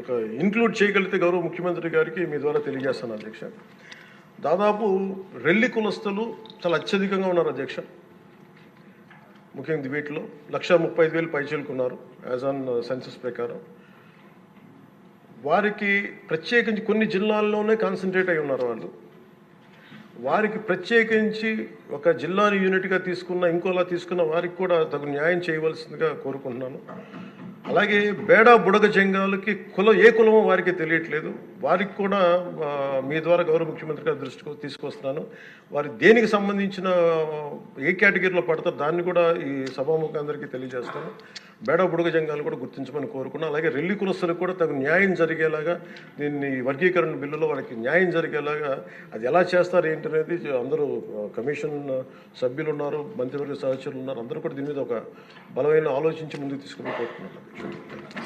ఒక ఇంక్లూడ్ చేయగలిగితే గౌరవ ముఖ్యమంత్రి గారికి మీ ద్వారా తెలియజేస్తాను అధ్యక్ష. దాదాపు రెల్లి కులస్తులు చాలా అత్యధికంగా ఉన్నారు అధ్యక్ష. ముఖ్యంగా వీటిలో లక్ష ముప్పై ఐదు వేలు పైచేలుకున్నారు యాజ్ ఆన్ సెన్సస్ ప్రకారం. వారికి ప్రత్యేకించి కొన్ని జిల్లాల్లోనే కాన్సన్ట్రేట్ అయి ఉన్నారు వాళ్ళు. వారికి ప్రత్యేకించి ఒక జిల్లాని యూనిట్గా తీసుకున్న ఇంకోలా తీసుకున్న వారికి కూడా తగు న్యాయం చేయవలసిందిగా కోరుకుంటున్నాను. అలాగే బేడా బుడగ జంగాలకి కుల ఏ కులమో వారికి తెలియట్లేదు. వారికి కూడా మీ ద్వారా గౌరవ ముఖ్యమంత్రి గారి దృష్టికి తీసుకొస్తున్నాను. వారి దేనికి సంబంధించిన ఏ కేటగిరీలో పడతారో దాన్ని కూడా ఈ సభాముఖం అందరికీ తెలియజేస్తాను. బేడా బుడగ జంగాలు కూడా గుర్తించమని కోరుకున్నాను. అలాగే రెల్లి కులస్తులకు కూడా తగు న్యాయం జరిగేలాగా దీన్ని వర్గీకరణ బిల్లులో వాళ్ళకి న్యాయం జరిగేలాగా అది ఎలా చేస్తారు ఏంటి అనేది అందరూ కమిషన్ సభ్యులు ఉన్నారు మంత్రివర్గ సహచరులు ఉన్నారు. అందరూ కూడా దీని మీద ఒక బలమైన ఆలోచించి ముందుకు తీసుకుని కోరుకున్నాను drink.